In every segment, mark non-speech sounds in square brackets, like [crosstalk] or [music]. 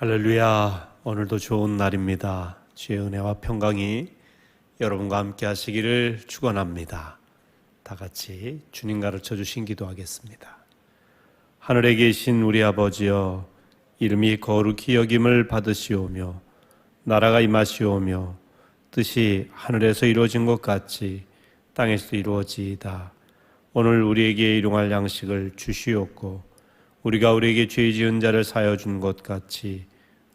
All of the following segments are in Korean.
할렐루야. 오늘도 좋은 날입니다. 주의 은혜와 평강이 여러분과 함께 하시기를 축원합니다. 다 같이 주님 가르쳐 주신 기도하겠습니다. 하늘에 계신 우리 아버지여 이름이 거룩히 여김을 받으시오며 나라가 임하시오며 뜻이 하늘에서 이루어진 것 같이 땅에서도 이루어지이다. 오늘 우리에게 일용할 양식을 주시옵고 우리가 우리에게 죄 지은 자를 사여 준 것 같이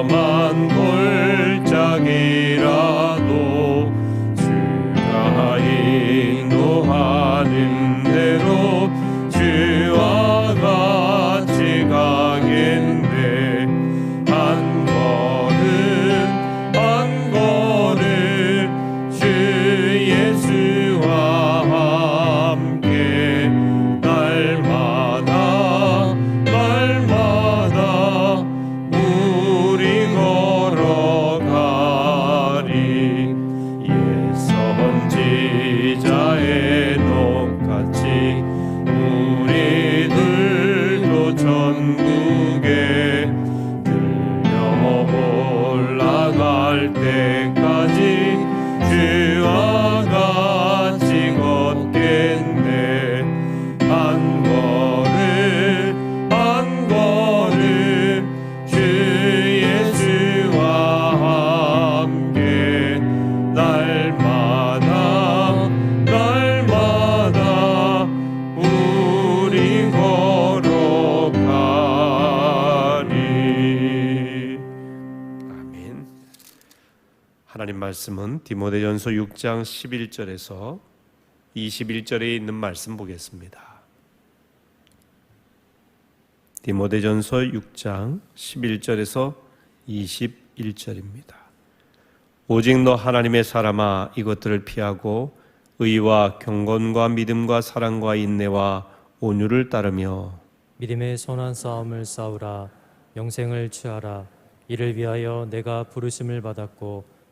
험한 골짜기라 때까지 말씀은 디모데전서 6장 11절에서 21절에 있는 말씀 보겠습니다. 디모데전서 6장 11절에서 21절입니다. 오직 너 하나님의 사람아 이것들을 피하고 의와 경건과 믿음과 사랑과 인내와 온유를 따르며 믿음의 선한 싸움을 싸우라 영생을 취하라 이를 위하여 내가 부르심을 받았고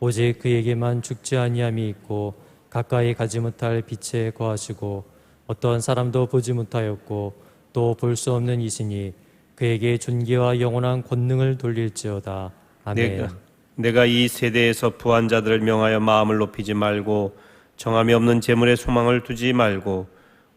오직 그에게만 죽지 아니함이 있고 가까이 가지 못할 빛에 거하시고 어떤 사람도 보지 못하였고 또 볼 수 없는 이시니 그에게 존귀와 영원한 권능을 돌릴지어다 아멘. 내가, 내가 이 세대에서 부한 자들을 명하여 마음을 높이지 말고 정함이 없는 재물에 소망을 두지 말고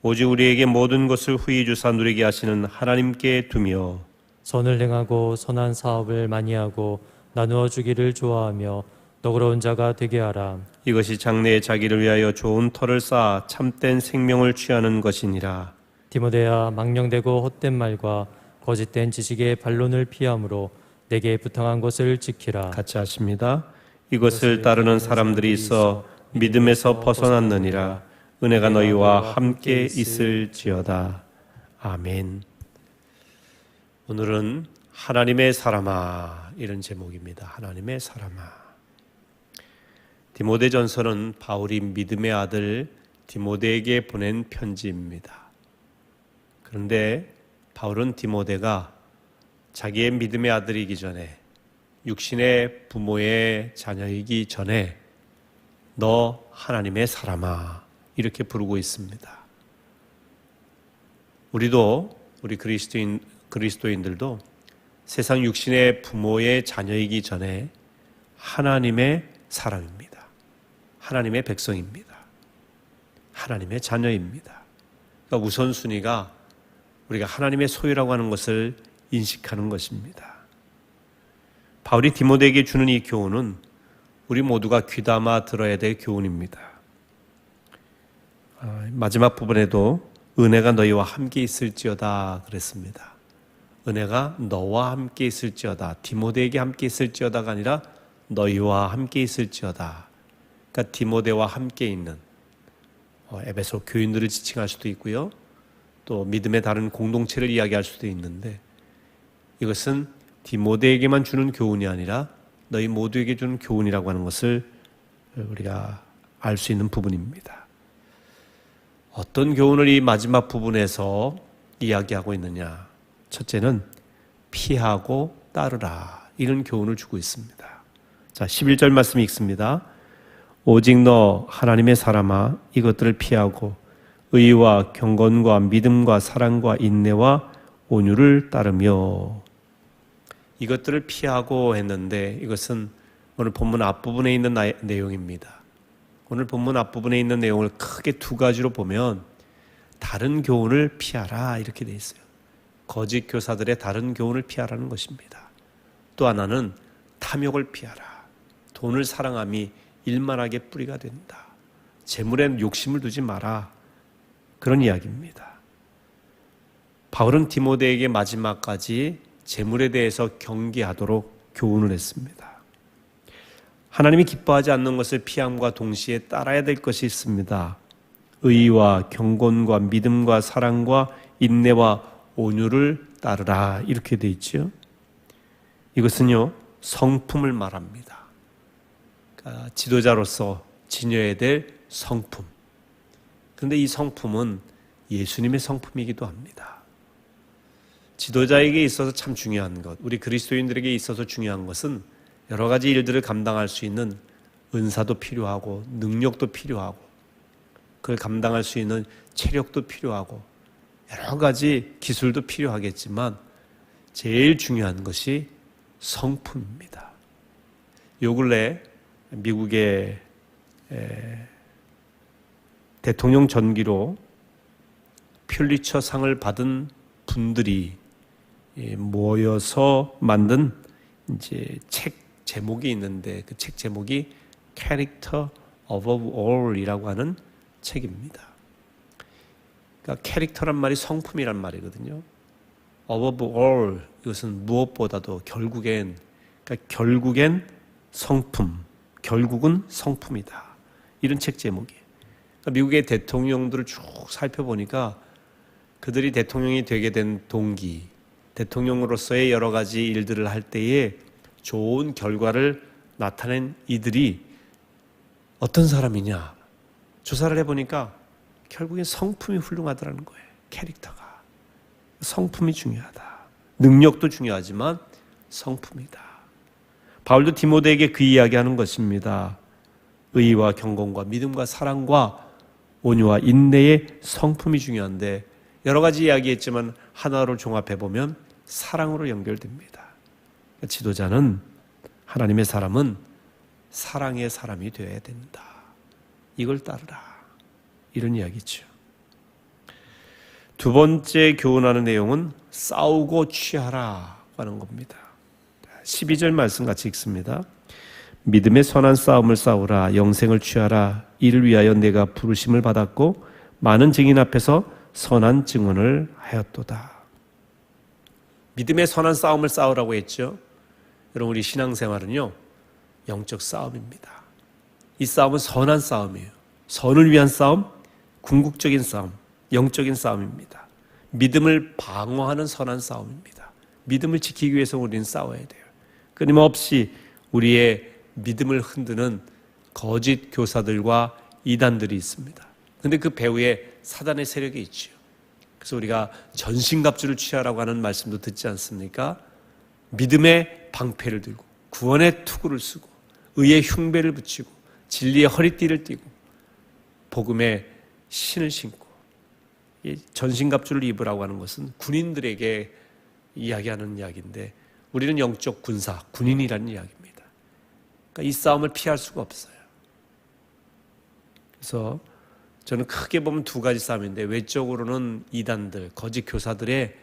오직 우리에게 모든 것을 후히 주사 누리게 하시는 하나님께 두며 선을 행하고 선한 사업을 많이 하고 나누어 주기를 좋아하며 너그러운 자가 되게 하라. 이것이 장래의 자기를 위하여 좋은 터를 쌓아 참된 생명을 취하는 것이니라. 디모데야 망령되고 헛된 말과 거짓된 지식의 반론을 피함으로 내게 부탁한 것을 지키라. 같이 하십니다. 이것을 따르는 사람들이 있어 믿음에서 벗어났느니라. 은혜가 너희와 함께 있을지어다. 아멘. 오늘은 하나님의 사람아 이런 제목입니다. 하나님의 사람아. 디모데전서는 바울이 믿음의 아들 디모데에게 보낸 편지입니다. 그런데 바울은 디모데가 자기의 믿음의 아들이기 전에 육신의 부모의 자녀이기 전에 너 하나님의 사람아 이렇게 부르고 있습니다. 우리도 우리 그리스도인 그리스도인들도 세상 육신의 부모의 자녀이기 전에 하나님의 사람입니다. 하나님의 백성입니다. 하나님의 자녀입니다. 그러니까 우선순위가 우리가 하나님의 소유라고 하는 것을 인식하는 것입니다. 바울이 디모데에게 주는 이 교훈은 우리 모두가 귀담아 들어야 될 교훈입니다. 아, 마지막 부분에도 은혜가 너희와 함께 있을지어다 그랬습니다. 은혜가 너와 함께 있을지어다. 디모데에게 함께 있을지어다가 아니라 너희와 함께 있을지어다. 그러니까 디모데와 함께 있는 어, 에베소 교인들을 지칭할 수도 있고요. 또 믿음의 다른 공동체를 이야기할 수도 있는데 이것은 디모데에게만 주는 교훈이 아니라 너희 모두에게 주는 교훈이라고 하는 것을 우리가 알 수 있는 부분입니다. 어떤 교훈을 이 마지막 부분에서 이야기하고 있느냐? 첫째는 피하고 따르라. 이런 교훈을 주고 있습니다. 자, 11절 말씀 읽습니다. 오직 너 하나님의 사람아 이것들을 피하고 의와 경건과 믿음과 사랑과 인내와 온유를 따르며 이것들을 피하고 했는데 이것은 오늘 본문 앞부분에 있는 나- 내용입니다. 오늘 본문 앞부분에 있는 내용을 크게 두 가지로 보면 다른 교훈을 피하라 이렇게 돼 있어요. 거짓 교사들의 다른 교훈을 피하라는 것입니다. 또 하나는 탐욕을 피하라. 돈을 사랑함이 일만하게 뿌리가 된다. 재물에 욕심을 두지 마라. 그런 이야기입니다. 바울은 디모데에게 마지막까지 재물에 대해서 경계하도록 교훈을 했습니다. 하나님이 기뻐하지 않는 것을 피함과 동시에 따라야 될 것이 있습니다. 의와 경건과 믿음과 사랑과 인내와 온유를 따르라 이렇게 돼 있죠. 이것은요 성품을 말합니다. 그러니까 지도자로서 지녀야 될 성품. 그런데 이 성품은 예수님의 성품이기도 합니다. 지도자에게 있어서 참 중요한 것, 우리 그리스도인들에게 있어서 중요한 것은 여러 가지 일들을 감당할 수 있는 은사도 필요하고 능력도 필요하고 그걸 감당할 수 있는 체력도 필요하고 여러 가지 기술도 필요하겠지만 제일 중요한 것이 성품입니다. 요 근래 미국의 에, 대통령 전기로 퓰리처 상을 받은 분들이 예, 모여서 만든 이제 책 제목이 있는데 그 책 제목이 Character Above All이라고 하는 책입니다. 그러니까 캐릭터란 말이 성품이란 말이거든요. Above all 이것은 무엇보다도 결국엔 그러니까 결국엔 성품, 결국은 성품이다. 이런 책 제목이에요. 그러니까 미국의 대통령들을 쭉 살펴보니까 그들이 대통령이 되게 된 동기, 대통령으로서의 여러 가지 일들을 할 때에 좋은 결과를 나타낸 이들이 어떤 사람이냐 조사를 해보니까 결국엔 성품이 훌륭하더라는 거예요. 캐릭터가 성품이 중요하다. 능력도 중요하지만 성품이다. 바울도 디모데에게 그 이야기하는 것입니다. 의와 경건과 믿음과 사랑과 온유와 인내의 성품이 중요한데 여러 가지 이야기했지만 하나로 종합해 보면 사랑으로 연결됩니다. 지도자는 하나님의 사람은 사랑의 사람이 되어야 된다. 이걸 따르라. 이런 이야기죠. 두 번째 교훈하는 내용은 싸우고 취하라 하는 겁니다. 12절 말씀 같이 읽습니다. 믿음의 선한 싸움을 싸우라 영생을 취하라 이를 위하여 내가 부르심을 받았고 많은 증인 앞에서 선한 증언을 하였도다. 믿음의 선한 싸움을 싸우라고 했죠. 여러분 우리 신앙생활은요 영적 싸움입니다. 이 싸움은 선한 싸움이에요. 선을 위한 싸움, 궁극적인 싸움, 영적인 싸움입니다. 믿음을 방어하는 선한 싸움입니다. 믿음을 지키기 위해서 우리는 싸워야 돼요. 끊임없이 우리의 믿음을 흔드는 거짓 교사들과 이단들이 있습니다. 근데 그 배후에 사단의 세력이 있죠. 그래서 우리가 전신갑주를 취하라고 하는 말씀도 듣지 않습니까? 믿음의 방패를 들고 구원의 투구를 쓰고 의의 흉배를 붙이고 진리의 허리띠를 띠고 복음의 신을 신고 이 전신갑주를 입으라고 하는 것은 군인들에게 이야기하는 이야기인데 우리는 영적 군사 군인이라는 이야기입니다. 그러니까 이 싸움을 피할 수가 없어요. 그래서 저는 크게 보면 두 가지 싸움인데 외적으로는 이단들 거짓 교사들의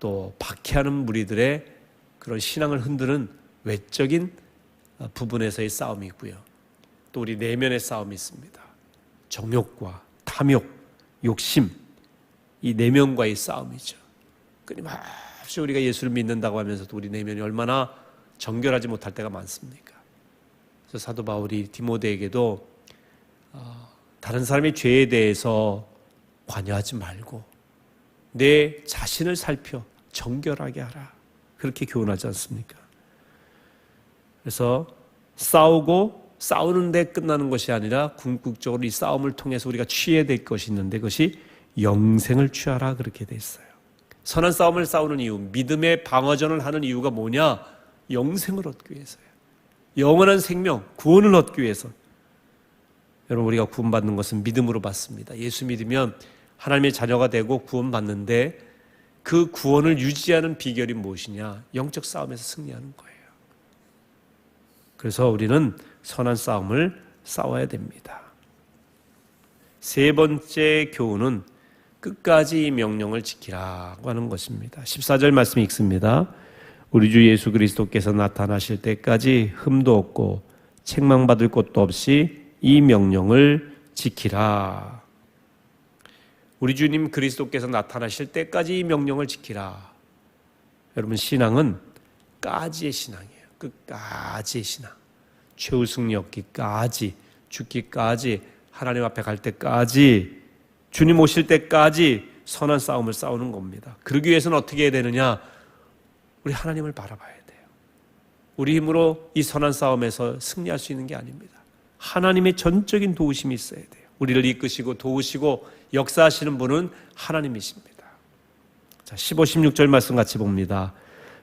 또 박해하는 무리들의 그런 신앙을 흔드는 외적인 부분에서의 싸움이 있고요. 또 우리 내면의 싸움이 있습니다. 정욕과 탐욕, 욕심 이 내면과의 싸움이죠. 끊임없이 우리가 예수를 믿는다고 하면서도 우리 내면이 얼마나 정결하지 못할 때가 많습니까? 그래서 사도 바울이 디모데에게도 어, 다른 사람의 죄에 대해서 관여하지 말고 내 자신을 살펴 정결하게 하라. 그렇게 교훈하지 않습니까? 그래서 싸우고 싸우는데 끝나는 것이 아니라 궁극적으로 이 싸움을 통해서 우리가 취해야 될 것이 있는데 그것이 영생을 취하라 그렇게 돼 있어요. 선한 싸움을 싸우는 이유, 믿음의 방어전을 하는 이유가 뭐냐? 영생을 얻기 위해서요. 영원한 생명, 구원을 얻기 위해서. 여러분 우리가 구원받는 것은 믿음으로 받습니다. 예수 믿으면 하나님의 자녀가 되고 구원받는데 그 구원을 유지하는 비결이 무엇이냐? 영적 싸움에서 승리하는 거예요. 그래서 우리는 선한 싸움을 싸워야 됩니다. 세 번째 교훈은 끝까지 이 명령을 지키라고 하는 것입니다. 14절 말씀 읽습니다. 우리 주 예수 그리스도께서 나타나실 때까지 흠도 없고 책망받을 것도 없이 이 명령을 지키라. 우리 주님 그리스도께서 나타나실 때까지 이 명령을 지키라. 여러분 신앙은 까지의 신앙이에요. 끝까지의 신앙. 최후 승리 얻기까지 죽기까지 하나님 앞에 갈 때까지 주님 오실 때까지 선한 싸움을 싸우는 겁니다. 그러기 위해서는 어떻게 해야 되느냐? 우리 하나님을 바라봐야 돼요. 우리 힘으로 이 선한 싸움에서 승리할 수 있는 게 아닙니다. 하나님의 전적인 도우심이 있어야 돼요. 우리를 이끄시고 도우시고 역사하시는 분은 하나님이십니다. 자, 15, 16절 말씀 같이 봅니다.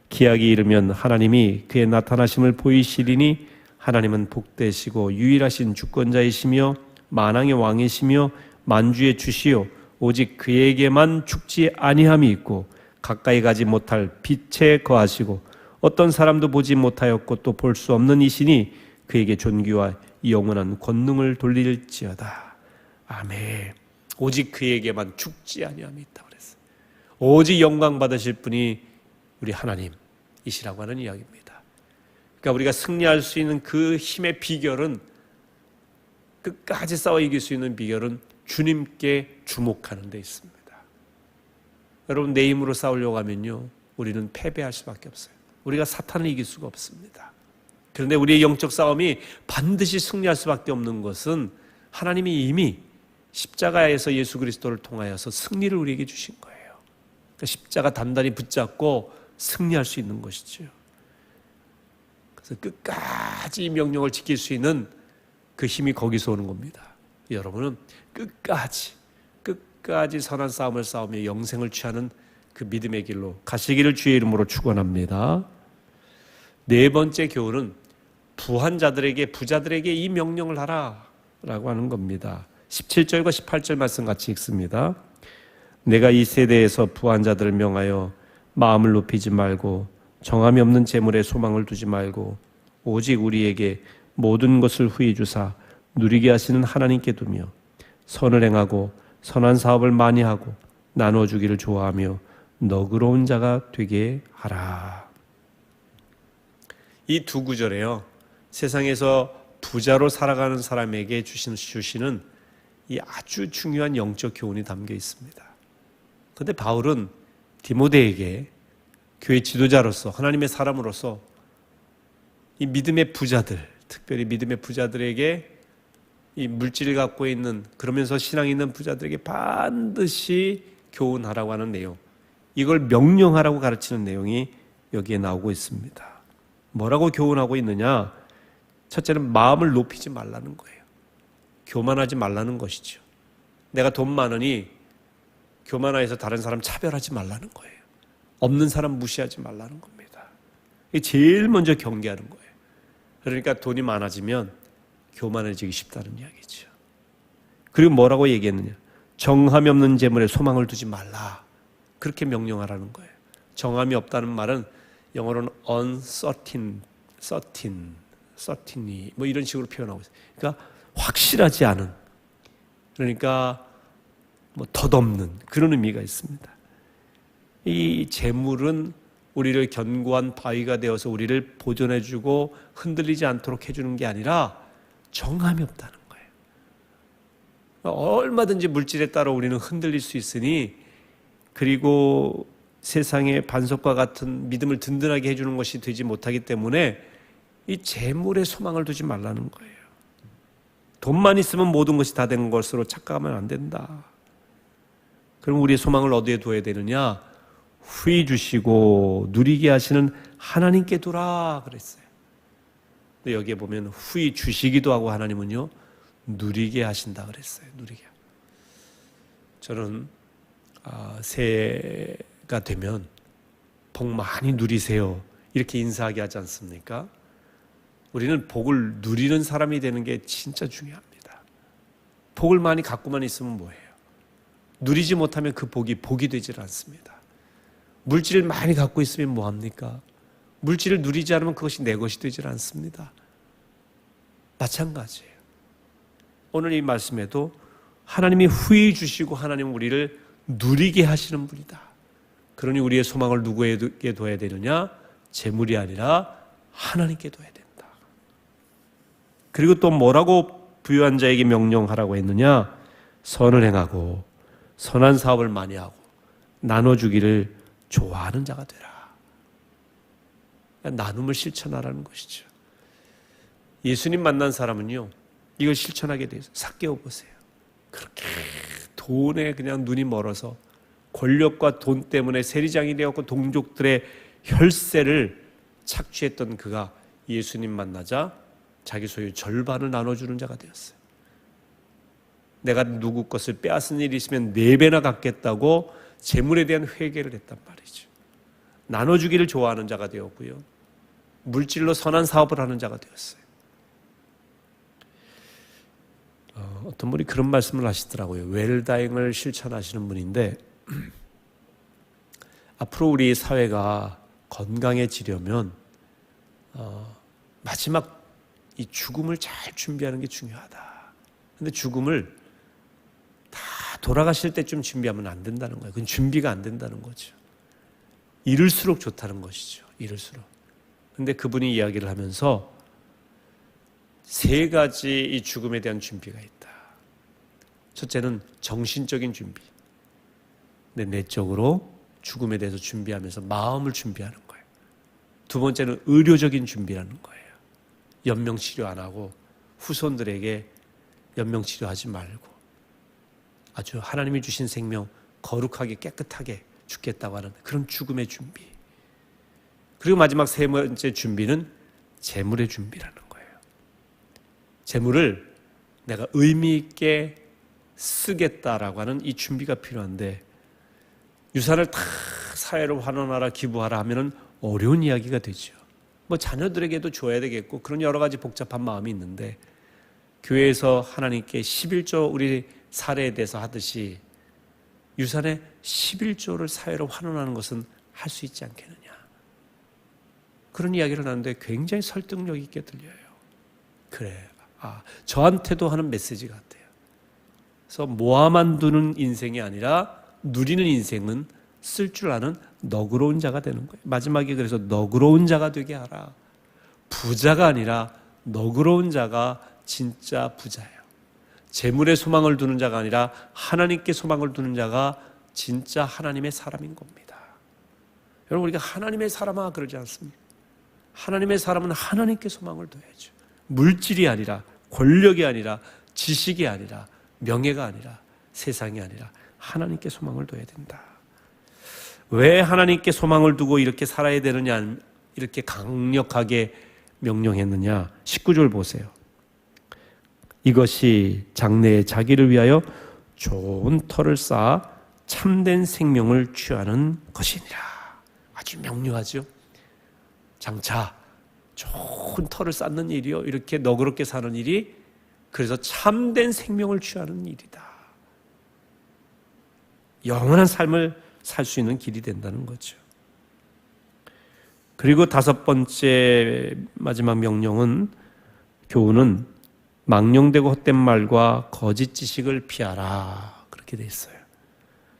기약이 이르면 하나님이 그의 나타나심을 보이시리니 하나님은 복되시고 유일하신 주권자이시며 만왕의 왕이시며 만주의 주시요 오직 그에게만 죽지 아니함이 있고 가까이 가지 못할 빛에 거하시고 어떤 사람도 보지 못하였고 또 볼 수 없는 이시니 그에게 존귀와 영원한 권능을 돌릴지어다. 아멘. 오직 그에게만 죽지 아니함이 있다 그랬어요. 오직 영광 받으실 분이 우리 하나님이시라고 하는 이야기입니다. 그러니까 우리가 승리할 수 있는 그 힘의 비결은 끝까지 싸워 이길 수 있는 비결은 주님께 주목하는 데 있습니다. 여러분 내 힘으로 싸우려고 하면요. 우리는 패배할 수밖에 없어요. 우리가 사탄을 이길 수가 없습니다. 그런데 우리의 영적 싸움이 반드시 승리할 수밖에 없는 것은 하나님이 이미 십자가에서 예수 그리스도를 통하여서 승리를 우리에게 주신 거예요. 그러니까 십자가 단단히 붙잡고 승리할 수 있는 것이죠. 그래서 끝까지 이 명령을 지킬 수 있는 그 힘이 거기서 오는 겁니다. 여러분은 끝까지 끝까지 선한 싸움을 싸우며 영생을 취하는 그 믿음의 길로 가시기를 주의 이름으로 축원합니다. 네 번째 교훈은 부한 자들에게 부자들에게 이 명령을 하라라고 하는 겁니다. 17절과 18절 말씀 같이 읽습니다. 내가 이 세대에서 부한 자들을 명하여 마음을 높이지 말고 정함이 없는 재물에 소망을 두지 말고 오직 우리에게 모든 것을 후히 주사 누리게 하시는 하나님께 두며 선을 행하고 선한 사업을 많이 하고 나눠 주기를 좋아하며 너그러운 자가 되게 하라. 이 두 구절에요. 세상에서 부자로 살아가는 사람에게 주신 주시는 이 아주 중요한 영적 교훈이 담겨 있습니다. 그런데 바울은 디모데에게 교회 지도자로서 하나님의 사람으로서 이 믿음의 부자들, 특별히 믿음의 부자들에게 이 물질을 갖고 있는 그러면서 신앙 있는 부자들에게 반드시 교훈하라고 하는 내용. 이걸 명령하라고 가르치는 내용이 여기에 나오고 있습니다. 뭐라고 교훈하고 있느냐? 첫째는 마음을 높이지 말라는 거예요. 교만하지 말라는 것이죠. 내가 돈 많으니 교만해서 다른 사람 차별하지 말라는 거예요. 없는 사람 무시하지 말라는 겁니다. 이게 제일 먼저 경계하는 거예요. 그러니까 돈이 많아지면 교만해지기 쉽다는 이야기죠. 그리고 뭐라고 얘기했느냐? 정함이 없는 재물에 소망을 두지 말라. 그렇게 명령하라는 거예요. 정함이 없다는 말은 영어로는 uncertain, certain, certainly 뭐 이런 식으로 표현하고 있어요. 그러니까 확실하지 않은 그러니까 뭐 덧없는 그런 의미가 있습니다. 이 재물은 우리를 견고한 바위가 되어서 우리를 보존해주고 흔들리지 않도록 해주는 게 아니라 정함이 없다는 거예요. 얼마든지 물질에 따라 우리는 흔들릴 수 있으니 그리고 세상의 반석과 같은 믿음을 든든하게 해주는 것이 되지 못하기 때문에 이 재물에 소망을 두지 말라는 거예요. 돈만 있으면 모든 것이 다된 것으로 착각하면 안 된다. 그럼 우리의 소망을 어디에 둬야 되느냐? 후히 주시고 누리게 하시는 하나님께 두라 그랬어요. 여기에 보면 후히 주시기도 하고 하나님은요 누리게 하신다 그랬어요. 누리게. 저는 아, 새해가 되면 복 많이 누리세요 이렇게 인사하게 하지 않습니까? 우리는 복을 누리는 사람이 되는 게 진짜 중요합니다. 복을 많이 갖고만 있으면 뭐해요? 누리지 못하면 그 복이 복이 되질 않습니다. 물질을 많이 갖고 있으면 뭐 합니까? 물질을 누리지 않으면 그것이 내 것이 되질 않습니다. 마찬가지예요. 오늘 이 말씀에도 하나님이 후히 주시고 하나님 우리를 누리게 하시는 분이다. 그러니 우리의 소망을 누구에게 둬야 되느냐? 재물이 아니라 하나님께 둬야 된다. 그리고 또 뭐라고 부유한 자에게 명령하라고 했느냐? 선을 행하고 선한 사업을 많이 하고 나눠주기를 좋아하는 자가 되라. 나눔을 실천하라는 것이죠. 예수님 만난 사람은요, 이걸 실천하게 돼서 삭개오 보세요. 그렇게 돈에 그냥 눈이 멀어서 권력과 돈 때문에 세리장이 되었고 동족들의 혈세를 착취했던 그가 예수님 만나자 자기 소유 절반을 나눠주는 자가 되었어요. 내가 누구 것을 빼앗은 일이 있으면 네 배나 갚겠다고 재물에 대한 회개를 했단 말이죠. 나눠주기를 좋아하는 자가 되었고요. 물질로 선한 사업을 하는 자가 되었어요. 어, 어떤 분이 그런 말씀을 하시더라고요. 웰다잉을 실천하시는 분인데 [clears throat] 앞으로 우리 사회가 건강해지려면 어, 마지막 이 죽음을 잘 준비하는 게 중요하다. 근데 죽음을 다 돌아가실 때쯤 준비하면 안 된다는 거예요. 그건 준비가 안 된다는 거죠. 이럴수록 좋다는 것이죠. 이럴수록. 근데 그분이 이야기를 하면서 세 가지 이 죽음에 대한 준비가 있다. 첫째는 정신적인 준비. 내 내적으로 죽음에 대해서 준비하면서 마음을 준비하는 거예요. 두 번째는 의료적인 준비라는 거예요. 연명 치료 안 하고 후손들에게 연명 치료하지 말고 아주 하나님이 주신 생명 거룩하게 깨끗하게 죽겠다고 하는 그런 죽음의 준비. 그리고 마지막 세 번째 준비는 재물의 준비라는 거예요. 재물을 내가 의미 있게 쓰겠다라고 하는 이 준비가 필요한데 유산을 다 사회로 환원하라 기부하라 하면은 어려운 이야기가 되죠. 뭐 자녀들에게도 줘야 되겠고 그런 여러 가지 복잡한 마음이 있는데 교회에서 하나님께 11조 우리 사례에 대해서 하듯이 유산의 11조를 사회로 환원하는 것은 할 수 있지 않겠느냐. 그런 이야기를 하는데 굉장히 설득력 있게 들려요. 그래. 아, 저한테도 하는 메시지 같아요. 그래서 모아만 두는 인생이 아니라 누리는 인생은 쓸 줄 아는 너그러운 자가 되는 거예요. 마지막에 그래서 너그러운 자가 되게 하라. 부자가 아니라 너그러운 자가 진짜 부자예요. 재물에 소망을 두는 자가 아니라 하나님께 소망을 두는 자가 진짜 하나님의 사람인 겁니다. 여러분 우리가 하나님의 사람아 그러지 않습니까? 하나님의 사람은 하나님께 소망을 둬야죠. 물질이 아니라 권력이 아니라 지식이 아니라 명예가 아니라 세상이 아니라 하나님께 소망을 둬야 된다. 왜 하나님께 소망을 두고 이렇게 살아야 되느냐 이렇게 강력하게 명령했느냐 19절 보세요. 이것이 장래에 자기를 위하여 좋은 터를 쌓아 참된 생명을 취하는 것이니라. 아주 명료하죠. 장차 좋은 터를 쌓는 일이요. 이렇게 너그럽게 사는 일이 그래서 참된 생명을 취하는 일이다. 영원한 삶을 살 수 있는 길이 된다는 거죠. 그리고 다섯 번째 마지막 명령은 교훈은 망령되고 헛된 말과 거짓 지식을 피하라. 그렇게 돼 있어요.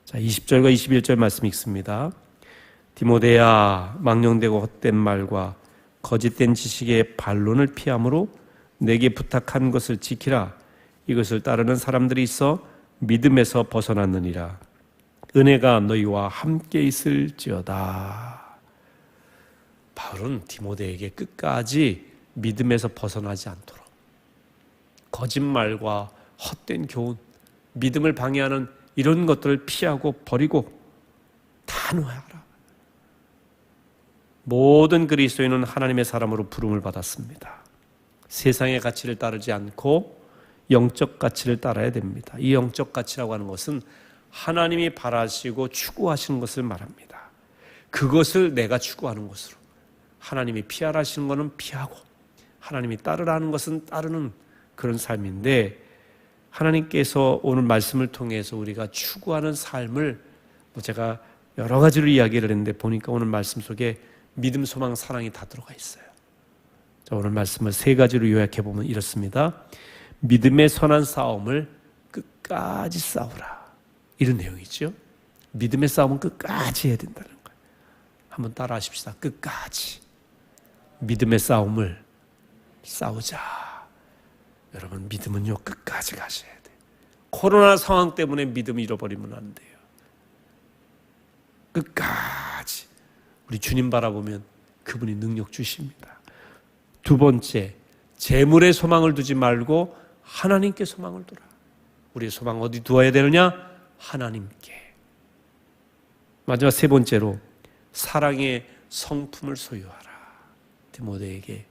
자, 20절과 21절 말씀 읽습니다. 디모데야 망령되고 헛된 말과 거짓된 지식의 반론을 피함으로 내게 부탁한 것을 지키라. 이것을 따르는 사람들이 있어 믿음에서 벗어났느니라. 은혜가 너희와 함께 있을지어다. 바울은 디모데에게 끝까지 믿음에서 벗어나지 않도록 거짓말과 헛된 교훈, 믿음을 방해하는 이런 것들을 피하고 버리고 단호하라. 모든 그리스도인은 하나님의 사람으로 부름을 받았습니다. 세상의 가치를 따르지 않고 영적 가치를 따라야 됩니다. 이 영적 가치라고 하는 것은 하나님이 바라시고 추구하시는 것을 말합니다. 그것을 내가 추구하는 것으로 하나님이 피하라시는 것은 피하고 하나님이 따르라는 것은 따르는 그런 삶인데 하나님께서 오늘 말씀을 통해서 우리가 추구하는 삶을 뭐 제가 여러 가지로 이야기를 했는데 보니까 오늘 말씀 속에 믿음, 소망, 사랑이 다 들어가 있어요. 자, 오늘 말씀을 세 가지로 요약해 보면 이렇습니다. 믿음의 선한 싸움을 끝까지 싸우라. 이런 내용이죠. 믿음의 싸움은 끝까지 해야 된다는 거예요. 한번 따라 하십시다. 끝까지. 믿음의 싸움을 싸우자. 여러분, 믿음은요, 끝까지 가셔야 돼요. 코로나 상황 때문에 믿음 잃어버리면 안 돼요. 끝까지. 우리 주님 바라보면 그분이 능력 주십니다. 두 번째, 재물에 소망을 두지 말고 하나님께 소망을 두라. 우리의 소망 어디 두어야 되느냐? 하나님께. 마지막 세 번째로 사랑의 성품을 소유하라. 디모데에게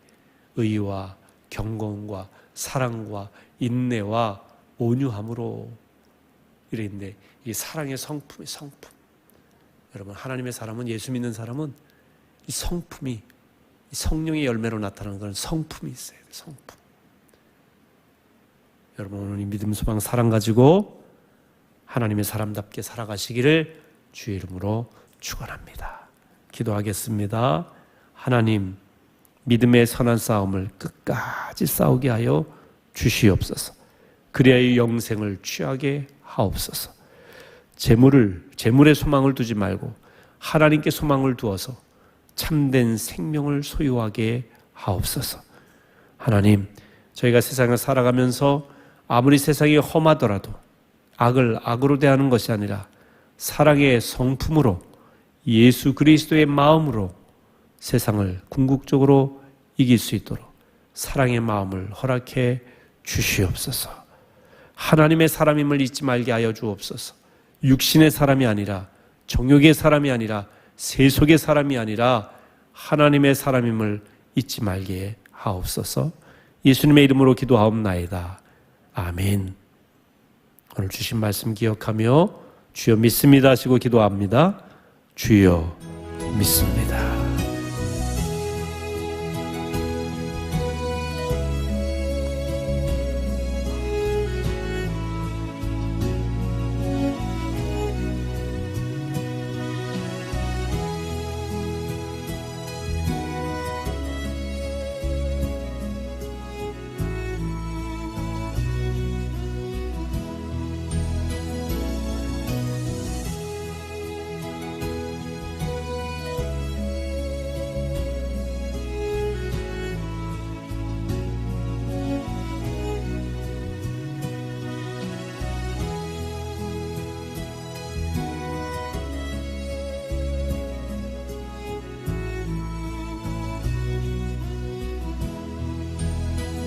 의와 경건과 사랑과 인내와 온유함으로 이랬는데 이 사랑의 성품의 성품. 여러분 하나님의 사람은 예수 믿는 사람은 이 성품이 이 성령의 열매로 나타나는 그런 성품이 있어요. 성품. 여러분 오늘 이 믿음, 소망, 사랑 가지고 하나님의 사람답게 살아가시기를 주의 이름으로 축원합니다. 기도하겠습니다. 하나님 믿음의 선한 싸움을 끝까지 싸우게 하여 주시옵소서. 그리하여 영생을 취하게 하옵소서. 재물을 재물에 소망을 두지 말고 하나님께 소망을 두어서 참된 생명을 소유하게 하옵소서. 하나님, 저희가 세상을 살아가면서 아무리 세상이 험하더라도 악을 악으로 대하는 것이 아니라 사랑의 성품으로 예수 그리스도의 마음으로 세상을 궁극적으로 이길 수 있도록 사랑의 마음을 허락해 주시옵소서. 하나님의 사람임을 잊지 말게 하여 주옵소서. 육신의 사람이 아니라 정욕의 사람이 아니라 세속의 사람이 아니라 하나님의 사람임을 잊지 말게 하옵소서. 예수님의 이름으로 기도하옵나이다. 아멘. 오늘 주신 말씀 기억하며 주여 믿습니다 하시고 기도합니다. 주여 믿습니다.